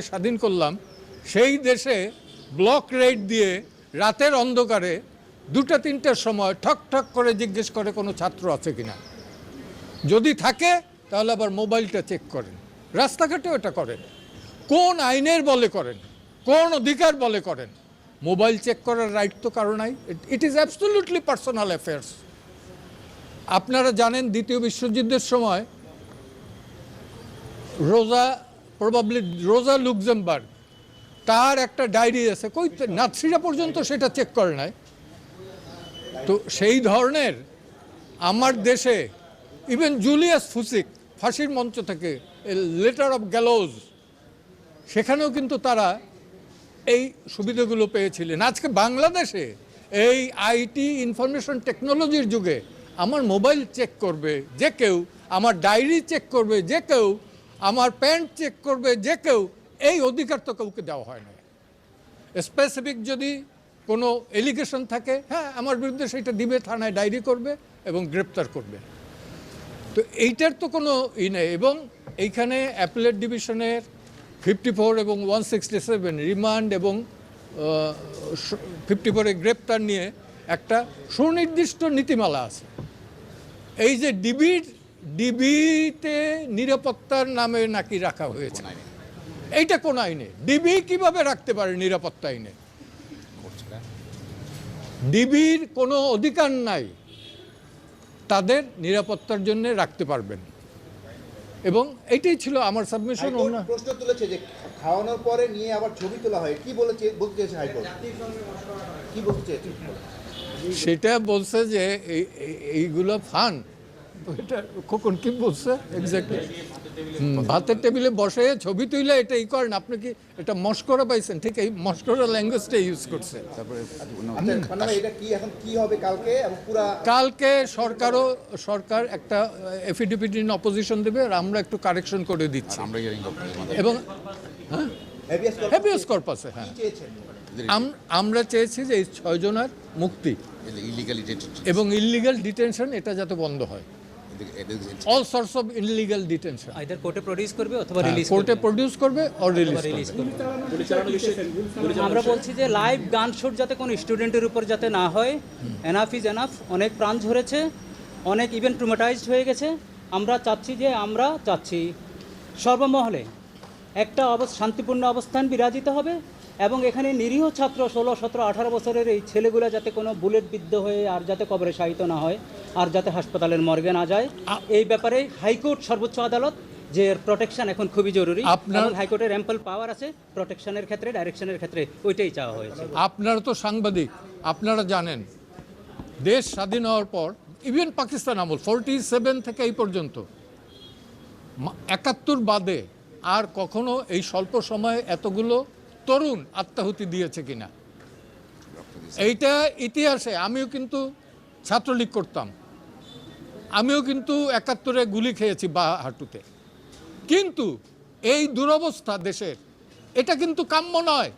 স্বাধীন করলাম, সেই দেশে ব্লক রেড দিয়ে রাতের অন্ধকারে দুটা তিনটার সময় ঠক ঠক করে জিজ্ঞেস করে কোনো ছাত্র আছে কিনা যদি থাকে, তাহলে আবার মোবাইলটা চেক করেন। রাস্তাঘাটেও এটা করেন। কোন আইনের বলে করেন? কোন অধিকার বলে করেন? মোবাইল চেক করার রাইট তো কারও নাই। It is absolutely personal affairs আপনারা জানেন দ্বিতীয় বিশ্বযুদ্ধের সময় রোজা প্রবাবলি রোজা লুক্সেমবার্গ তার একটা ডায়েরি আছে, কই নাৎসিরা পর্যন্ত সেটা চেক করে নাই। তো সেই ধরনের আমার দেশে ইভেন জুলিয়াস ফুসিক ফাঁসির মঞ্চ থেকে লেটার অফ গ্যালোজ সেখানেও কিন্তু তারা এই সুবিধাগুলো পেয়েছিলেন। আজকে বাংলাদেশে এই আইটি ইনফরমেশন টেকনোলজির যুগে আমার মোবাইল চেক করবে যে কেউ, আমার ডায়েরি চেক করবে যে কেউ আমার প্যান্ট চেক করবে যে কেউ, এই অধিকার তো কাউকে দেওয়া হয় না স্পেসিফিক যদি কোনো এলিগেশন থাকে হ্যাঁ আমার বিরুদ্ধে সেটা দিবে, থানায় ডায়েরি করবে এবং গ্রেপ্তার করবে। তো এইটার তো কোনো ই নেই এবং এইখানে অ্যাপেলেট ডিভিশনের ফিফটি ফোর এবং ওয়ান সিক্সটি সেভেন রিমান্ড এবং ফিফটি ফোরে গ্রেপ্তার নিয়ে একটা সুনির্দিষ্ট নীতিমালা আছে। এই যে ডিবির ডিবিতে নিরাপত্তার নামে নাকি রাখা হয়েছে? এইটা কোন আইনে? ডিবি কীভাবে রাখতে পারে নিরাপত্তা আইনে? ডিবির কোনো অধিকার নাই। তাদের নিরাপত্তার জন্য রাখতে পারবেন। এবং এটাই ছিল আমার সাবমিশন প্রশ্ন তুলেছে যে খাওয়ানোর পরে নিয়ে আবার ছবি তোলা হয়। কি বলেছে বলতে চেয়েছে হাইকোর্ট? কি বলতে চেয়েছে সেটা বলছে যে এই- এই- এইগুলো ফান। এটা খোকন কি বলছে? এক্স্যাক্টলি ভাতের টেবিলে বসে ছবি তুইলে এটা ই করেন আপনি কি এটা মস্করা পাইছেন? ঠিক এই মস্করা ল্যাঙ্গুয়েজটা ইউজ করছে এটা কি এখন কি হবে কালকে? এবং পুরা কালকে সরকারও সরকার একটা এফিডেভিট ইন অপোজিশন দেবে আর আমরা একটু কারেকশন করে দিচ্ছি। আমরা এবং হেভিয়াস হ্যাভিয়াস কর্পাসে হ্যাঁ। আম- আমরা চেয়েছি যে এই ছয়জনের মুক্তি এবং ইলিগাল ডিটেনশন এটা যাতে বন্ধ হয়। All sorts of illegal detention either কোর্টে প্রডিউস করবে অথবা রিলিজ কোর্টে প্রডিউস করবে। অর রিলিজ করবে। আমরা বলছি যে লাইভ গান শুট যাতে কোনো স্টুডেন্টের উপর যাতে না হয় এনাফ ইজ এনাফ অনেক প্রাণ ঝরেছে অনেক ইভেন ট্রুমাটাইজড হয়ে গেছে। আমরা চাচ্ছি যে আমরা চাচ্ছি। সর্বমহলে একটা শান্তিপূর্ণ অবস্থান বিরাজিত হবে এবং এখানে নিরীহ ছাত্র ষোলো সতেরো আঠারো বছরের এই ছেলেগুলো যাতে কোনো বুলেট বিদ্ধ হয়ে আর যাতে কবরে শায়িত না হয় আর যাতে হাসপাতালের মর্গে না যায়। এই ব্যাপারে হাইকোর্ট সর্বোচ্চ আদালত যে প্রোটেকশন এখন খুবই জরুরি আপনার- হাইকোর্টের অ্যাম্পল পাওয়ার আছে প্রোটেকশনের ক্ষেত্রে ডাইরেকশনের ক্ষেত্রে ওইটাই চাওয়া হয়েছে। আপনারা তো সাংবাদিক আপনারা জানেন দেশ স্বাধীন হওয়ার পর ইভেন পাকিস্তান আমল ফোরটি সেভেন থেকে এই পর্যন্ত একাত্তর বাদে আর কখনো এই স্বল্প সময়ে এতগুলো তরুণ আত্মাহুতি দিয়েছে কিনা? এইটা ইতিহাসে আমিও কিন্তু ছাত্রলীগ করতাম। আমিও কিন্তু একাত্তরে গুলি খেয়েছি বা হাঁটুতে। কিন্তু এই দুরবস্থা দেশের, এটা কিন্তু কাম্য নয়।